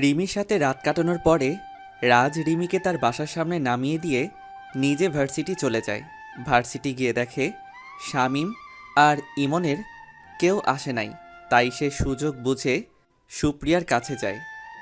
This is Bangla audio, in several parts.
রিমির সাথে রাত কাটানোর পরে রাজ রিমিকে তার বাসার সামনে নামিয়ে দিয়ে নিজে ভার্সিটি চলে যায়। ভার্সিটি গিয়ে দেখে শামিম আর ইমনের কেউ আসে নাই। তাই সে সুযোগ বুঝে সুপ্রিয়ার কাছে যায়।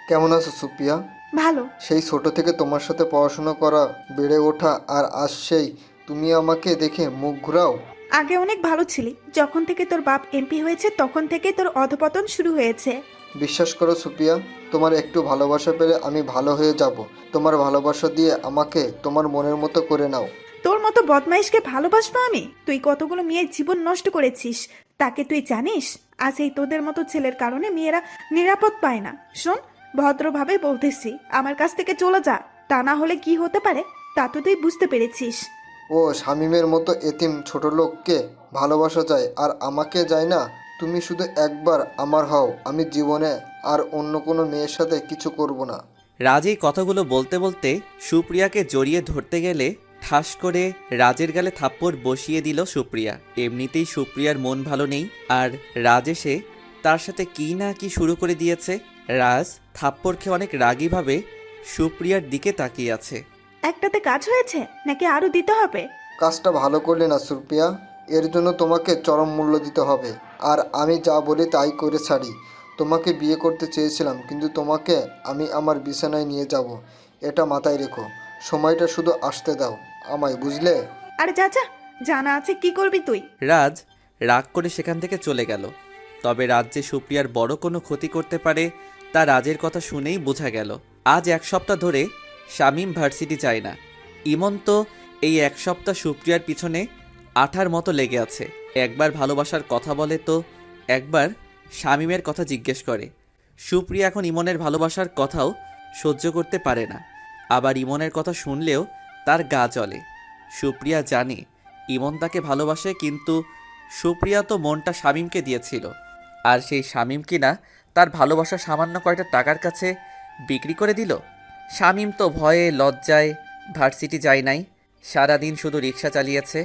কেমন আছো সুপ্রিয়া? ভালো। সেই ছোট থেকে তোমার সাথে পড়াশোনা করা বেড়ে ওঠা আর আজ সেই তুমি আমাকে দেখে মুখ ঘুরাও। আগে অনেক ভালো ছিলি। যখন থেকে তোর বাপ এমপি হয়েছে তখন থেকে তোর অধপতন শুরু হয়েছে। বিশ্বাস করো সুপ্রিয়া তোমার একটু ভালোবাসা পেলে আমি ভালো হয়ে যাব। তোমার ভালোবাসা দিয়ে আমাকে তোমার মনের মতো করে নাও। তোর মতো বদমাইশকে ভালোবাসবো আমি? তুই কতগুলো মেয়ের জীবন নষ্ট করেছিস? তাকে তুই জানিস? আজ এই তোদের মতো ছেলের কারণে মেয়েরা নিরাপদ পায় না। শোন ভদ্রভাবে বলতেছি আমার কাছ থেকে চলে যা। তা না হলে কি হতে পারে? তা তো তুই বুঝতে পেরেছিস। ও শামিমের মতো এতিম ছোট লোককে ভালোবাসা যায় আর আমাকে যায় না তুমি শুধু একবার আমার হও আমি জীবনে আর অন্য কোনো মেয়ের সাথে কিছু করব না। রাজ এই কথাগুলো বলতে বলতে সুপ্রিয়াকে জড়িয়ে ধরতে গেলে ঠাস করে রাজের গালে থাপ্পড় বসিয়ে দিল সুপ্রিয়া। এমনিতেই সুপ্রিয়ার মন ভালো নেই আর রাজ এসে তার সাথে কি না কি শুরু করে দিয়েছে। রাজ থাপ্পড় খেয়ে অনেক রাগীভাবে সুপ্রিয়ার দিকে তাকিয়ে আছে। একটাতে কাজ হয়েছে নাকি আরও দিতে হবে? কাজটা ভালো করলে না সুপ্রিয়া এর জন্য তোমাকে চরম মূল্য দিতে হবে। আর আমি যা বলি তাই করে ছাড়ি। তোমাকে বিয়ে করতে চেয়েছিলাম কিন্তু তোমাকে আমি আমার বিছানায় নিয়ে যাব। এটা মাথায় রেখো। সময়টা শুধু আসতে দাও। আমায় বুঝলে? আরে চাচা জানা আছে কি করবি তুই? রাজ রাগ করে সেখান থেকে চলে গেল। তবে রাজ যে সুপ্রিয়ার বড় কোনো ক্ষতি করতে পারে তা রাজের কথা শুনেই বোঝা গেল। আজ এক সপ্তাহ ধরে শামীম ভার্সিটি যায় না। ইমন তো এই এক সপ্তাহ সুপ্রিয়ার পিছনে আঠার মতো লেগে আছে। একবার ভালোবাসার কথা বলে তো একবার শামীমের কথা জিজ্ঞেস করে। সুপ্রিয়া এখন ইমনের ভালোবাসার কথাও সহ্য করতে পারে না। আবার ইমনের কথা শুনলেও তার গা জ্বলে। সুপ্রিয়া জানে ইমন তাকে ভালোবাসে কিন্তু সুপ্রিয়া তো মনটা শামীমকে দিয়েছিল। আর সেই শামীম কিনা তার ভালোবাসা সামান্য কয়টা টাকার কাছে বিক্রি করে দিল? শামীম তো ভয়ে, লজ্জায় ভার্সিটি যায় নাই। সারাদিন শুধু রিক্সা চালিয়েছে।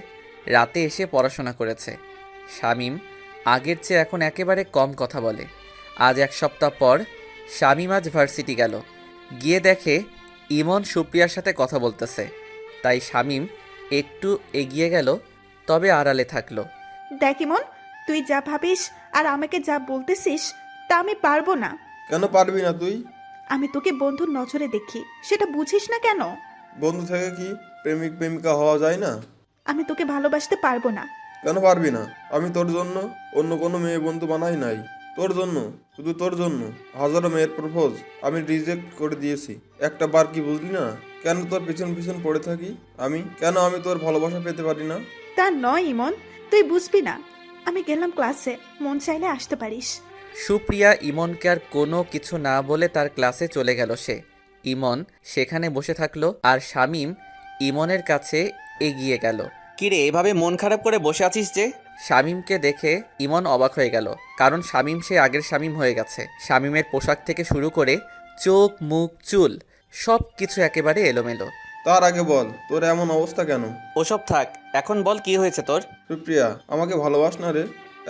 রাতে এসে পড়াশোনা করেছে। শামীম আগের চেয়ে এখন একেবারে কম কথা বলে। আজ এক সপ্তাহ পর শামীম আজ ভার্সিটি গেল। গিয়ে দেখে ইমন সুপ্রিয়ার সাথে কথা বলতেছে। তাই শামীম একটু এগিয়ে গেল তবে আড়ালে থাকল। দেখ ইমন তুই যা ভাবিস আর আমাকে যা বলতেছিস তা আমি পারব না। কেন পারবি না তুই? আমি তোকে বন্ধুর নজরে দেখি সেটা বুঝিস না কেন? বন্ধু থেকে কি প্রেমিক প্রেমিকা হওয়া যায় না? আমি তোকে ভালোবাসতে পারব না। কেন পারবি না? আমি তোর জন্য অন্য কোনো মেয়ে বন্ধু বানাই নাই। তোর জন্য শুধু তোর জন্য। হাজারো মেয়ের প্রপোজ আমি রিজেক্ট করে দিয়েছি। একটা বার কি বুঝলি না? কেন তোর পিছন পিছন পড়ে থাকি? আমি? কেন আমি তোর ভালোবাসা পেতে পারি না? তা নয় ইমন তুই বুঝবি না। আমি গেলাম ক্লাসে মন চাইলে আসতে পারিস। সুপ্রিয়া ইমনকে আর কোনো কিছু না বলে তার ক্লাসে চলে গেল সে। ইমন সেখানে বসে থাকল আর শামীম ইমনের কাছে এগিয়ে গেল। কিরে এভাবে মন খারাপ করে বসে আছিস যে? শামীমকে দেখে ইমন অবাক হয়ে গেল কারণ শামীম সে আগের শামীম হয়ে গেছে। শামীমের পোশাক থেকে শুরু করে চোখ মুখ চুল সব কিছু একেবারে এলোমেলো। তার আগে বল তোর এমন অবস্থা কেন? ওসব থাক এখন বল কি হয়েছে তোর? সুপ্রিয়া আমাকে ভালোবাস না রে?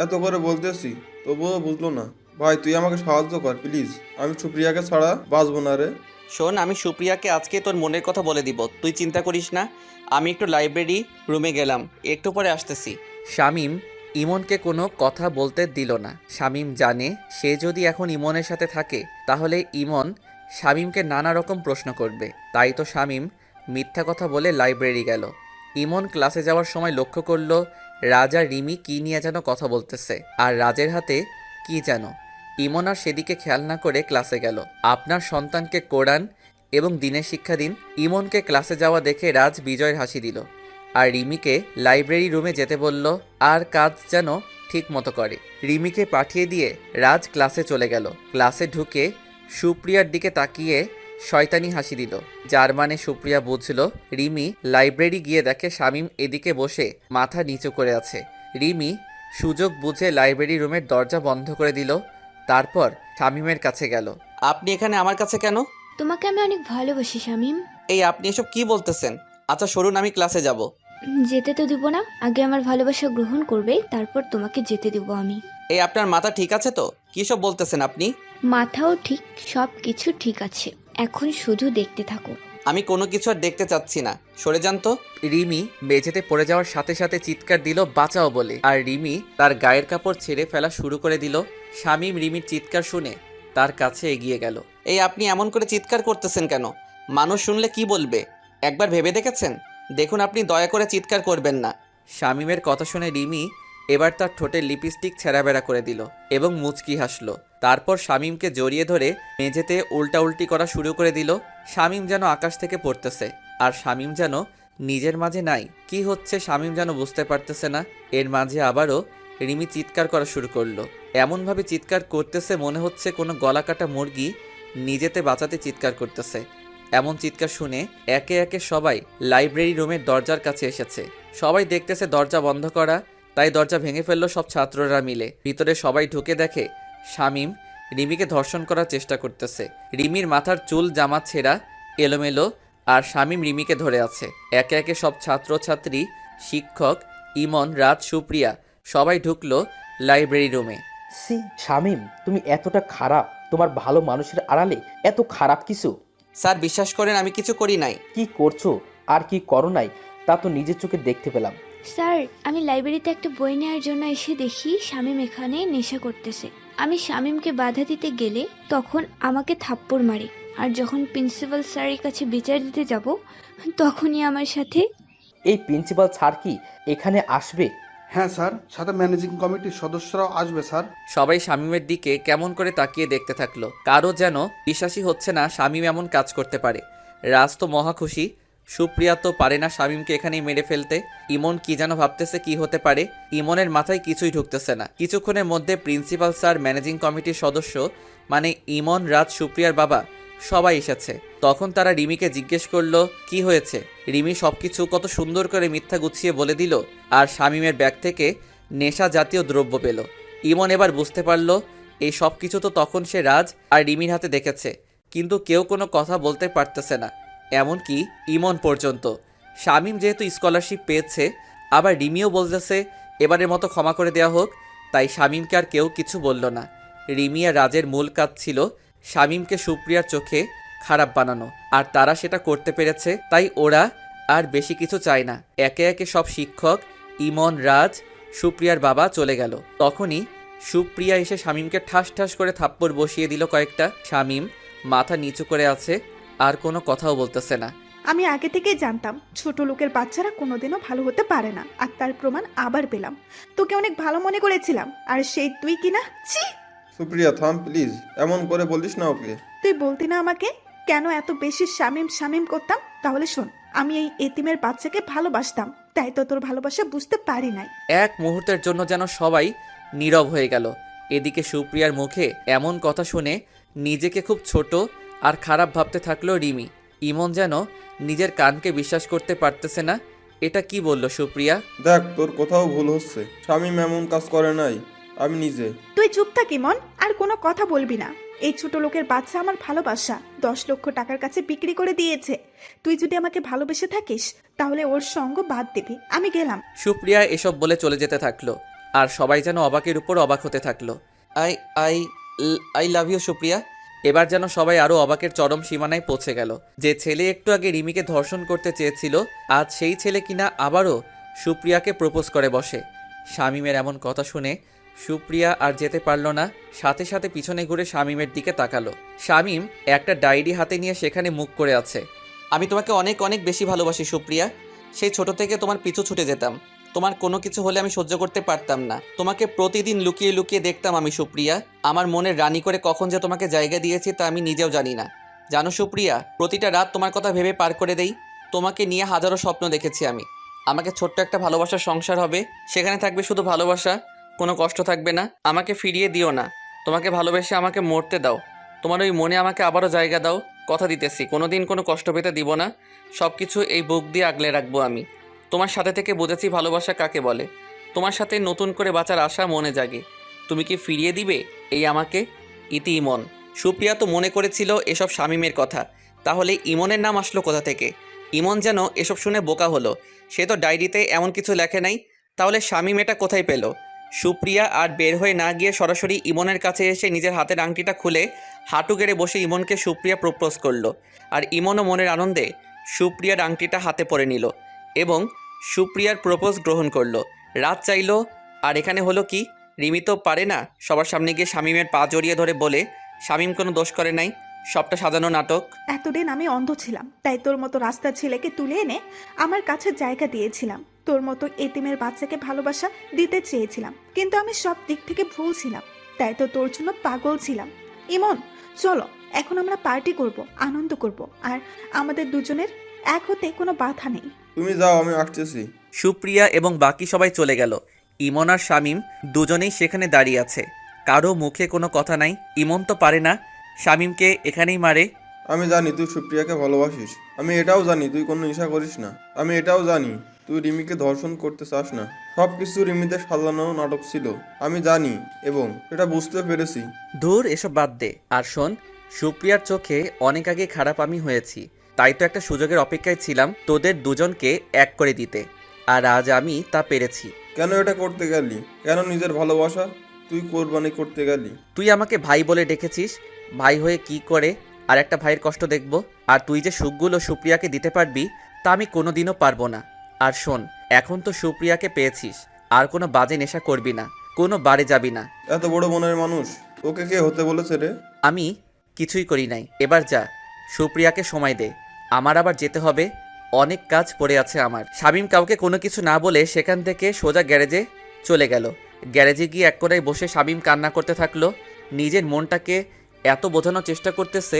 এত করে বলতেছি তবুও বুঝলো না। ভাই তুই আমাকে সাহায্য কর প্লিজ। আমি সুপ্রিয়াকে ছাড়া বাঁচবো না রে। শোন আমি সুপ্রিয়াকে আজকে তোর মনের কথা বলে দিব তুই চিন্তা করিস না। আমি একটু লাইব্রেরি রুমে গেলাম, একটু পরে আসতেছি। শামীম, ইমনকে কোনো কথা বলতে দিল না। শামীম জানে, সে যদি এখন ইমনের সাথে থাকে, তাহলে ইমন শামীমকে নানা রকম প্রশ্ন করবে। তাই তো শামীম মিথ্যা কথা বলে লাইব্রেরি গেল। ইমন ক্লাসে যাওয়ার সময় লক্ষ্য করল, রাজা রিমি কি নিয়ে যেন কথা বলতেছে, আর রাজের হাতে কি যেন। ইমন আর সেদিকে খেয়াল না করে ক্লাসে গেল। আপনার সন্তানকে কোরআন এবং দিনের শিক্ষা দিন, ইমনকে ক্লাসে যাওয়া দেখে রাজ বিজয়ের হাসি দিল। আর রিমিকে লাইব্রেরি রুমে যেতে বলল, আর কাজ যেন ঠিক মতো করে। রিমিকে পাঠিয়ে দিয়ে রাজ ক্লাসে চলে গেল। ক্লাসে ঢুকে সুপ্রিয়ার দিকে তাকিয়ে শয়তানি হাসি দিল। যার মানে সুপ্রিয়া বুঝল, রিমি লাইব্রেরি গিয়ে দেখে শামীম এদিকে বসে মাথা নিচু করে আছে। রিমি সুযোগ বুঝে লাইব্রেরি রুমের দরজা বন্ধ করে দিল। তারপর শামীমের কাছে গেল। আপনি এখানে আমার কাছে কেন? তোমাকে আমি অনেক ভালোবাসি শামিম। এই আপনি এসব কি বলতেছেন? আচ্ছা সরুন আমি ক্লাসে যাব। যেতে তো দিব না। আগে আমার ভালোবাসা গ্রহণ করবে তারপর তোমাকে যেতে দিব আমি। এই আপনার মাথা ঠিক আছে তো? কি সব বলতেছেন আপনি? মাথাও ঠিক সব কিছু ঠিক আছে। এখন শুধু দেখতে থাকো। আমি কোনো কিছু আর দেখতে চাচ্ছি না। সরে যান তো। রিমি মেঝেতে পড়ে যাওয়ার সাথে সাথে চিৎকার দিল বাঁচাও বলে। আর রিমি তার গায়ের কাপড় ছেড়ে ফেলা শুরু করে দিল। শামীম রিমির চিৎকার শুনে তার কাছে এগিয়ে গেল। এই আপনি এমন করে চিৎকার করতেছেন কেন? মানুষ শুনলে কি বলবে? একবার ভেবে দেখেছেন? দেখুন আপনি দয়া করে চিৎকার করবেন না। শামীমের কথা শুনে রিমি এবার তার ঠোঁটে লিপস্টিক ছেঁড়াবেড়া করে দিল এবং মুচকি হাসলো। তারপর শামীমকে জড়িয়ে ধরে মেঝেতে উল্টাউল্টি করা শুরু করে দিল। শামীম যেন আকাশ থেকে পড়তেছে। আর শামীম যেন নিজের মাঝে নাই। কি হচ্ছে শামীম যেন বুঝতে পারতেছে না। এর মাঝে আবারও রিমি চিৎকার করা শুরু করল। এমনভাবে চিৎকার করতেছে মনে হচ্ছে কোনো গলা কাটা মুরগি নিজেতে বাঁচাতে চিৎকার করতেছে। এমন চিৎকার শুনে একে একে সবাই লাইব্রেরি রুমের দরজার কাছে এসেছে। সবাই দেখতেছে দরজা বন্ধ করা, তাই দরজা ভেঙে ফেলল সব ছাত্ররা মিলে। ভিতরে সবাই ঢুকে দেখে শামীম রিমিকে ধর্ষণ করার চেষ্টা করতেছে। রিমির মাথার চুল জামা ছেঁড়া, এলোমেলো, আর শামীম রিমিকে ধরে আছে। একে একে সব ছাত্রছাত্রী, শিক্ষক, ইমন রাত সুপ্রিয়া সবাই ঢুকলো লাইব্রেরি রুমে। সি শামিম তুমি এতটা খারাপ তোমার ভালো মানুষের আড়ালে এত খারাপ কিছু? স্যার বিশ্বাস করেন আমি কিছু করি নাই। কি করছ? আর কি করো নাই? তা তো নিজের চোখে দেখতে পেলাম। স্যার আমি লাইব্রেরিতে একটা বই নেওয়ার জন্য এসে দেখি শামীম এখানে নেশা করতেছে। আমি শামীমকে বাধা দিতে গেলে তখন আমাকে থাপ্পড় মারে। আর যখন প্রিন্সিপাল স্যারের কাছে বিচার দিতে যাব তখনই আমার সাথে এই প্রিন্সিপাল স্যার কি এখানে আসবে? হ্যাঁ স্যার। সাথে ম্যানেজিং কমিটির সদস্যরাও আসবে, স্যার। সবাই শামীমের দিকে কেমন করে তাকিয়ে দেখতে থাকল। কারও যেন বিশ্বাসই হচ্ছে না শামীম এমন কাজ করতে পারে। রাজ তো মহা খুশি। সুপ্রিয়া তো পারে না শামীমকে এখানেই মেরে ফেলতে। ইমন কি যেন ভাবতেছে কি হতে পারে। ইমনের মাথায় কিছুই ঢুকতেছে না। কিছুক্ষণের মধ্যে প্রিন্সিপাল স্যার ম্যানেজিং কমিটির সদস্য মানে ইমন, রাজ, সুপ্রিয়ার বাবা সবাই এসেছে। তখন তারা রিমিকে জিজ্ঞেস করল, কি হয়েছে? রিমি সবকিছু কত সুন্দর করে মিথ্যা গুছিয়ে বলে দিল আর শামীমের ব্যাগ থেকে নেশা জাতীয় দ্রব্য পেল। ইমন এবার বুঝতে পারল, এই সব কিছু তো তখন সে রাজ আর রিমির হাতে দেখেছে, কিন্তু কেউ কোনো কথা বলতে পারতেছে না। এমনকি ইমন পর্যন্ত। শামীম যেহেতু স্কলারশিপ পেয়েছে, আবার রিমিও বলতেছে, এবারের মতো ক্ষমা করে দেওয়া হোক। তাই শামীমকে আর কেউ কিছু বলল না। রিমি আর রাজের মূল কাজ ছিল শামীমকে সুপ্রিয়ার চোখে খারাপ বানানো। আর তারা সেটা করতে পেরেছে, তাই ওরা আর বেশি কিছু চায় না। একে একে সব শিক্ষক, ইমন, রাজ, সুপ্রিয়ার বাবা চলে গেল। তখনই সুপ্রিয়া এসে শামীমকে ঠাস ঠাস করে থাপ্পড় বসিয়ে দিল কয়েকটা। শামীম মাথা নিচু করে আছে, আর কোনো কথাও বলতেছে না। আমি আগে থেকেই জানতাম, ছোট লোকের বাচ্চারা কোনোদিনও ভালো হতে পারে না। আর তার প্রমাণ আবার পেলাম। তোকে অনেক ভালো মনে করেছিলাম। আর সেই তুই কিনা ছি! সুপ্রিয়া থাম প্লিজ এমন করে বলিস না ওকে। তুই বলতি না আমাকে? কেন এত বেশি শামিম শামিম করতাম? তাহলে শোন আমি এই এতিমের বাচ্চাকে ভালোবাসতাম। তাই তো তোর ভালোবাসা বুঝতে পারি নাই। এক মুহূর্তের জন্য যেন সবাই নীরব হয়ে গেল। এদিকে সুপ্রিয়ার মুখে এমন কথা শুনে নিজেকে খুব ছোট আর খারাপ ভাবতে থাকল রিমি। ইমন যেন নিজের কানকে বিশ্বাস করতে পারতেছে না। এটা কি বলল সুপ্রিয়া? দেখ তোর কোথাও ভুল হচ্ছে। শামীম এমন কাজ করে নাই। আমি নিজে। তুই চুপ থাক মন। আর কোনো কথা বলবি না। এই ছোট লোকের বাচ্চা আমার ভালোবাসা। দশ লক্ষ টাকার কাছে বিক্রি করে দিয়েছে। তুই যদি আমাকে ভালোবেসে থাকিস তাহলে ওর সঙ্গ বাদ দিবি। আমি গেলাম। সুপ্রিয়া এসব বলে চলে যেতে থাকল। আর সবাই যেন অবাকের উপর অবাক হতে থাকল। I I I love you Supriya. এবার যেন সবাই আরও অবাকের চরম সীমানায় পৌঁছে গেল। যে ছেলে একটু আগে রিমিকে ধর্ষণ করতে চেয়েছিল আজ সেই ছেলে কিনা আবারও সুপ্রিয়াকে প্রপোজ করে বসে। শামীমের এমন কথা শুনে সুপ্রিয়া আর যেতে পারল না, সাথে সাথে পিছনে ঘুরে শামীমের দিকে তাকালো। শামীম একটা ডায়েরি হাতে নিয়ে সেখানে মুখ করে আছে। আমি তোমাকে অনেক অনেক বেশি ভালোবাসি, সুপ্রিয়া। সেই ছোট থেকে তোমার পিছু ছুটে যেতাম। তোমার কোনো কিছু হলে আমি সহ্য করতে পারতাম না। তোমাকে প্রতিদিন লুকিয়ে লুকিয়ে দেখতাম আমি, সুপ্রিয়া। আমার মনের রানী করে কখন যে তোমাকে জায়গা দিয়েছি তা আমি নিজেও জানি না। জানো, সুপ্রিয়া, প্রতিটা রাত তোমার কথা ভেবে পার করে দেই। তোমাকে নিয়ে হাজারো স্বপ্ন দেখেছি আমি। আমাকে ছোট্ট একটা ভালোবাসার সংসার হবে। সেখানে থাকবে শুধু ভালোবাসা। কোনো কষ্ট থাকবে না, আমাকে ফিরিয়ে দিও না। তোমাকে ভালোবেসে আমাকে মরতে দাও। তোমার ওই মনে আমাকে আবারও জায়গা দাও, কথা দিতেছি, কোনোদিন কোনো কষ্ট পেতে দিব না। সব কিছু এই বুক দিয়ে আগলে রাখব আমি। তোমার সাথে থেকে বুঝেছি ভালোবাসা কাকে বলে। তোমার সাথে নতুন করে বাঁচার আশা মনে জাগে। তুমি কি ফিরিয়ে দিবে এই আমাকে? ইতি ইমন। সুপ্রিয়া তো মনে করেছিল এসব শামিমের কথা। তাহলে ইমনের নাম আসলো কোথা থেকে? ইমন যেন এসব শুনে বোকা হলো। সে তো ডায়েরিতে এমন কিছু লেখে নাই। তাহলে শামিম এটা কোথায় পেল? সুপ্রিয়া আর বের হয়ে না গিয়ে সরাসরি ইমনের কাছে এসে নিজের হাতের আংটিটা খুলে হাঁটু গেড়ে বসে ইমনকে সুপ্রিয়া প্রপোজ করল। আর ইমনও মনের আনন্দে সুপ্রিয়ার আংটিটা হাতে পরে নিল এবং সুপ্রিয়ার প্রপোজ গ্রহণ করল। রাত চাইলো, আর এখানে হলো কি? রিমি তো পারে না সবার সামনে গিয়ে শামিমের পা জড়িয়ে ধরে বলে, শামিম, কোনো দোষ করে নাই, সবটা সাজানো নাটক। এতদিন আমি অন্ধ ছিলাম, তাই তোর মতো রাস্তার ছেলেকে তুলে এনে আমার কাছে জায়গা দিয়েছিলাম। তোর মতো এতিমের বাচ্চাকে ভালোবাসা দিতে চেয়েছিলাম। কিন্তু আমি সব দিক থেকে ভুল ছিলাম। তাই তো তোর জন্য পাগল ছিলাম। ইমন চলো এখন আমরা পার্টি করব আনন্দ করব। আর আমাদের দুজনের এক হতে কোনো বাধা নেই। তুমি যাও আমি আসতেছি। সুপ্রিয়া এবং বাকি সবাই চলে গেল। ইমন আর শামিম দুজনেই সেখানে দাঁড়িয়ে আছে। কারও মুখে কোনো কথা নাই। ইমন তো পারে না। শামিমকে এখানেই মারে। আমি জানি তুই সুপ্রিয়াকে ভালোবাসিস। আমি এটাও জানি তুই কোনো নেশা করিস না। আমি এটাও জানি। তুই রিমিকে ধর্ষণ করতে চাস না। সব কিছু রিমিতে সাজানো নাটক ছিল। আমি জানি এবং এটা বুঝতে পেরেছি। ধুর এসব বাদ দে। আর শোন সুপ্রিয়ার চোখে অনেক আগে খারাপ আমি হয়েছি। তাই তো একটা সুযোগের অপেক্ষায় ছিলাম তোদের দুজনকে এক করে দিতে। আর আজ আমি তা পেরেছি। কেন এটা করতে গেলি? কেন নিজের ভালোবাসা? তুই কোরবানি করতে গেলি। তুই আমাকে ভাই বলে ডেকেছিস। ভাই হয়ে কি করে? আর একটা ভাইয়ের কষ্ট দেখব। আর তুই যে সুখগুলো সুপ্রিয়াকে দিতে পারবি তা আমি কোনোদিনও পারব না। আর শোন এখন তো সুপ্রিয়াকে পেয়েছিস আর কোনো বাজে নেশা করবি না কোনো বারে যাবি না। এত বড় মনের মানুষ ওকে কে হতে বলেছে রে? আমি কিছুই করি নাই এবার যা সুপ্রিয়াকে সময় দে আমার আবার যেতে হবে অনেক কাজ পড়ে আছে আমার। শামীম কাউকে কোনো কিছু না বলে সেখান থেকে সোজা গ্যারেজে চলে গেল। গ্যারেজে গিয়ে এক কোনায় বসে শামিম কান্না করতে থাকল নিজের মনটাকে এত বোঝানোর চেষ্টা করতেছে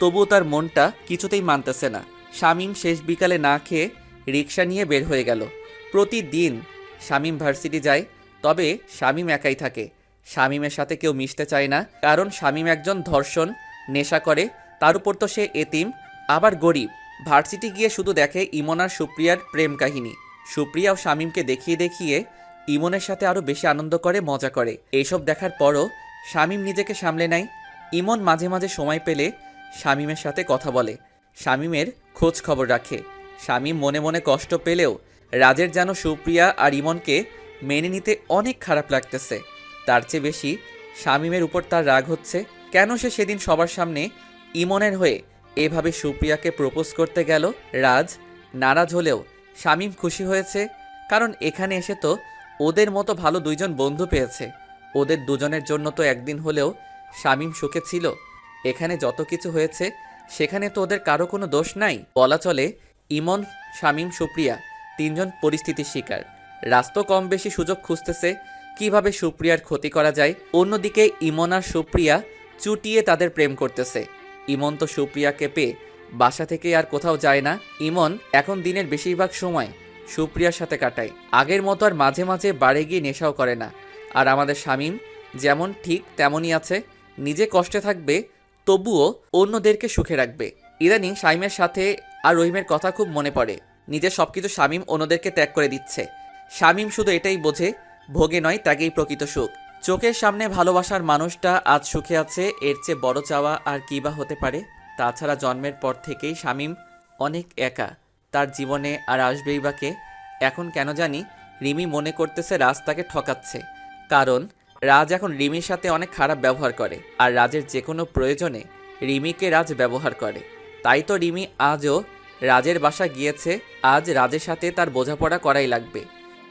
তবুও তার মনটা কিছুতেই মানতেছে না। শামীম শেষ বিকালে না খেয়ে রিক্সা নিয়ে বের হয়ে গেল। প্রতিদিন শামীম ভার্সিটি যায়, তবে শামীম একাই থাকে। শামীমের সাথে কেউ মিশতে চায় না, কারণ শামীম একজন ধর্ষণ, নেশা করে, তার উপর তো সে এতিম। আবার গরিব, ভার্সিটি গিয়ে শুধু দেখে ইমন আর সুপ্রিয়ার প্রেম কাহিনী। সুপ্রিয়া ও শামীমকে দেখিয়ে দেখিয়ে ইমনের সাথে আরও বেশি আনন্দ করে, মজা করে। এইসব দেখার পরও শামীম নিজেকে সামলে নেয়। ইমন মাঝে মাঝে সময় পেলে শামীমের সাথে কথা বলে। শামীমের খোঁজ খবর রাখে। শামীম মনে মনে কষ্ট পেলেও রাজের যেন সুপ্রিয়া আর ইমনকে মেনে নিতে অনেক খারাপ লাগতেছে। তার চেয়ে বেশি শামীমের উপর তার রাগ হচ্ছে। কেন সে সেদিন সবার সামনে ইমনের হয়ে এভাবে সুপ্রিয়াকে প্রপোজ করতে গেল? রাজ নারাজ হলেও শামীম খুশি হয়েছে, কারণ এখানে এসে তো ওদের মতো ভালো দুইজন বন্ধু পেয়েছে। ওদের দুজনের জন্য তো একদিন হলেও শামীম সুখে ছিল। এখানে যত কিছু হয়েছে, সেখানে তো ওদের কারও কোনো দোষ নাই। বলা চলে ইমন, শামীম, সুপ্রিয়া তিনজন পরিস্থিতির শিকার। রাস্তো কম বেশি সুযোগ খুঁজতেছে কীভাবে সুপ্রিয়ার ক্ষতি করা যায়। অন্যদিকে ইমন আর সুপ্রিয়া চুটিয়ে তাদের প্রেম করতেছে। ইমন তো সুপ্রিয়াকে পেয়ে বাসা থেকে আর কোথাও যায় না। ইমন এখন দিনের বেশিরভাগ সময় সুপ্রিয়ার সাথে কাটায়। আগের মতো আর মাঝে মাঝে বাড়ি গিয়ে নেশাও করে না। আর আমাদের শামীম যেমন ঠিক তেমনই আছে। নিজে কষ্টে থাকবে, তবুও অন্যদেরকে সুখে রাখবে। ইদানিং শামিমের সাথে আর রহিমের কথা খুব মনে পড়ে। নিজের সবকিছু শামীম অন্যদেরকে ত্যাগ করে দিচ্ছে। শামীম শুধু এটাই বোঝে, ভোগে নয়, ত্যাগেই প্রকৃত সুখ। চোখের সামনে ভালোবাসার মানুষটা আজ সুখে আছে, এর চেয়ে বড় চাওয়া আর কী বা হতে পারে? তাছাড়া জন্মের পর থেকেই শামীম অনেক একা। তার জীবনে আর আসবেই বা কে? এখন কেন জানি রিমি মনে করতেছে রাজ তাকে ঠকাচ্ছে। কারণ, রাজ এখন রিমির সাথে অনেক খারাপ ব্যবহার করে। আর রাজের যে কোনো প্রয়োজনে রিমিকে রাজ ব্যবহার করে। তাই তো রিমি আজও রাজের বাসা গিয়েছে আজ রাজের সাথে তার বোঝাপড়া করাই লাগবে।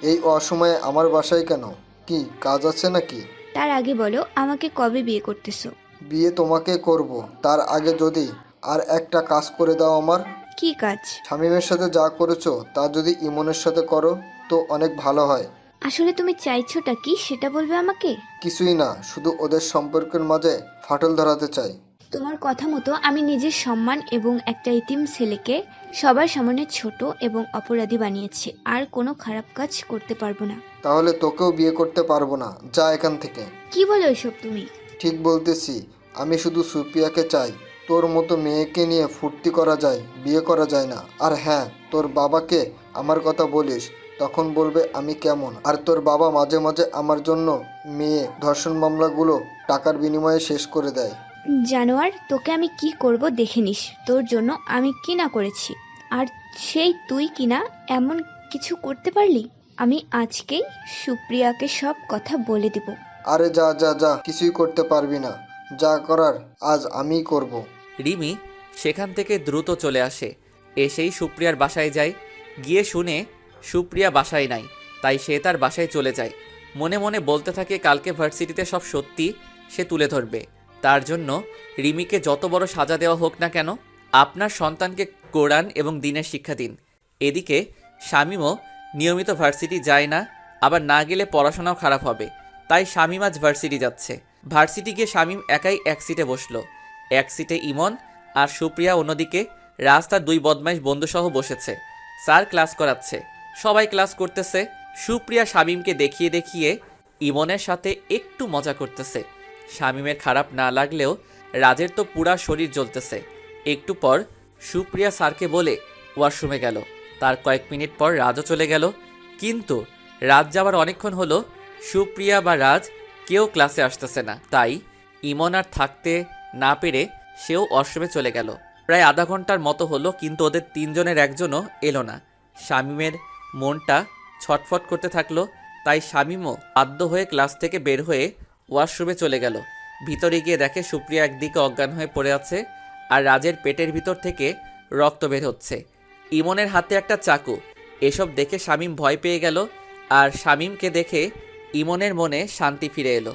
এই অসময়ে আমার বাসায় কেন? কি কাজ আছে নাকি? তার আগে বলো আমাকে কবে বিয়ে করতেছো? বিয়ে তোমাকে করব তার আগে যদি। আর একটা কাজ করে দাও আমার। কি কাজ? শামীমের সাথে যা করেছ তা যদি ইমনের সাথে করো তো অনেক ভালো হয়। আসলে তুমি চাইছোটা কি সেটা বলবে আমাকে? কিছুই না শুধু ওদের সম্পর্কের মাঝে ফাটল ধরাতে চাই। তোমার কথা মতো আমি নিজের সম্মান এবং একটা ইতিম ছেলেকে সবার সামনে ছোট এবং অপরাধী বানিয়েছি। আর কোনো খারাপ কাজ করতে পারব না। তাহলে তোকেও বিয়ে করতে পারব না। যা এখান থেকে। কি বলো এসব তুমি? ঠিক বলতেছি আমি শুধু সুপিয়াকে চাই। তোর মতো মেয়েকে নিয়ে ফুর্তি করা যায় বিয়ে করা যায় না। আর হ্যাঁ তোর বাবাকে আমার কথা বলিস তখন বলবে আমি কেমন। আর তোর বাবা মাঝে মাঝে আমার জন্য মেয়ে ধর্ষণ মামলাগুলো টাকার বিনিময়ে শেষ করে দেয়। জানোয়ার তোকে আমি কি করব দেখে নিস। তোর জন্য আমি কি না করেছি। আর সেই তুই কিনা এমন কিছু করতে পারলি? আমি আজকেই সুপ্রিয়াকে সব কথা বলে দিব। আরে যা যা যা কিছুই করতে পারবি না। যা করার আজ আমিই করব। রিমি সেখান থেকে দ্রুত চলে আসে। এসেই সুপ্রিয়ার বাসায় যায়। গিয়ে শুনে সুপ্রিয়া বাসায় নাই তাই সে তার বাসায় চলে যায়। মনে মনে বলতে থাকে কালকে ভার্সিটিতে সব সত্যি সে তুলে ধরবে। তার জন্য রিমিকে যত বড় সাজা দেওয়া হোক না কেন, আপনার সন্তানকে কোরআন এবং দিনের শিক্ষা দিন। এদিকে শামীমও নিয়মিত ভার্সিটি যায় না, আবার না গেলে পড়াশোনাও খারাপ হবে। তাই শামীম আজ ভার্সিটি যাচ্ছে। ভার্সিটি গিয়ে শামীম একাই এক সিটে বসল। এক সিটে ইমন আর সুপ্রিয়া অন্যদিকে রাস্তার দুই বদমাইশ বন্ধুসহ বসেছে। স্যার ক্লাস করাচ্ছে। সবাই ক্লাস করতেছে। সুপ্রিয়া শামীমকে দেখিয়ে দেখিয়ে ইমনের সাথে একটু মজা করতেছে। শামীমের খারাপ না লাগলেও রাজের তো পুরা শরীর জ্বলতেছে। একটু পর সুপ্রিয়া স্যারকে বলে ওয়াশরুমে গেল। তার কয়েক মিনিট পর রাজও চলে গেল। কিন্তু রাজ যাওয়ার অনেকক্ষণ হলো সুপ্রিয়া বা রাজ কেউ ক্লাসে আসতেছে না। তাই ইমন আর থাকতে না পেরে সেও অশ্রমে চলে গেল। প্রায় আধা ঘণ্টার মতো হলো, কিন্তু ওদের তিনজনের একজনও এলো না। শামীমের মনটা ছটফট করতে থাকল, তাই শামীমও বাধ্য হয়ে ক্লাস থেকে বের হয়ে ওয়াশরুমে চলে গেল। ভিতরে গিয়ে দেখে সুপ্রিয়া একদিকে অজ্ঞান হয়ে পড়ে আছে আর রাজের পেটের ভিতর থেকে রক্ত বের হচ্ছে। ইমনের হাতে একটা চাকু। এসব দেখে শামীম ভয় পেয়ে গেল আর শামীমকে দেখে ইমনের মনে শান্তি ফিরে এলো।